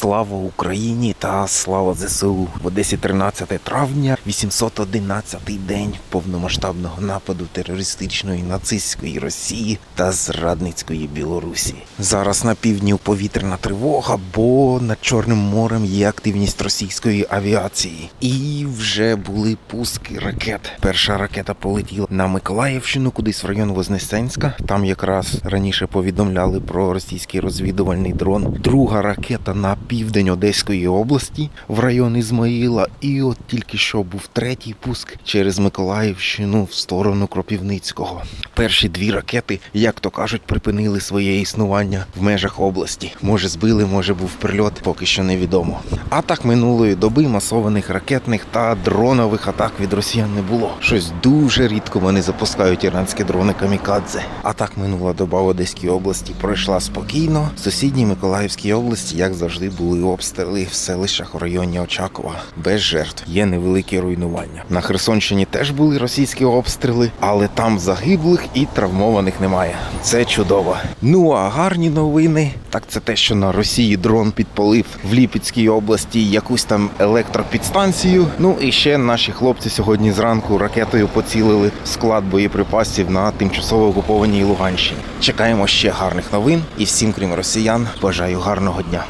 Слава Україні та слава ЗСУ в Одесі 13 травня, 811-й день повномасштабного нападу терористичної нацистської Росії та зрадницької Білорусі. Зараз на півдні повітряна тривога, бо над Чорним морем є активність російської авіації. І вже були пуски ракет. Перша ракета полетіла на Миколаївщину, кудись в район Вознесенська. Там якраз раніше повідомляли про російський розвідувальний дрон. Друга ракета на південь Одеської області в район Ізмаїла. І от тільки що був третій пуск через Миколаївщину в сторону Кропівницького. Перші дві ракети, як то кажуть, припинили своє існування в межах області. Може збили, може був прильот, поки що невідомо. А так минулої доби масованих ракетних та дронових атак від росіян не було. Щось дуже рідко вони запускають іранські дрони камікадзе. А так минула доба в Одеській області пройшла спокійно. В сусідній Миколаївській області, як завжди, були обстріли в селищах у районі Очакова. Без жертв є невеликі руйнування. На Херсонщині теж були російські обстріли, але там загиблих і травмованих немає. Це чудово. Ну а гарні новини так це те, що на Росії дрон підпалив в Ліпецькій області якусь там електропідстанцію. Ну і ще наші хлопці сьогодні зранку ракетою поцілили склад боєприпасів на тимчасово окупованій Луганщині. Чекаємо ще гарних новин і всім, крім росіян, бажаю гарного дня.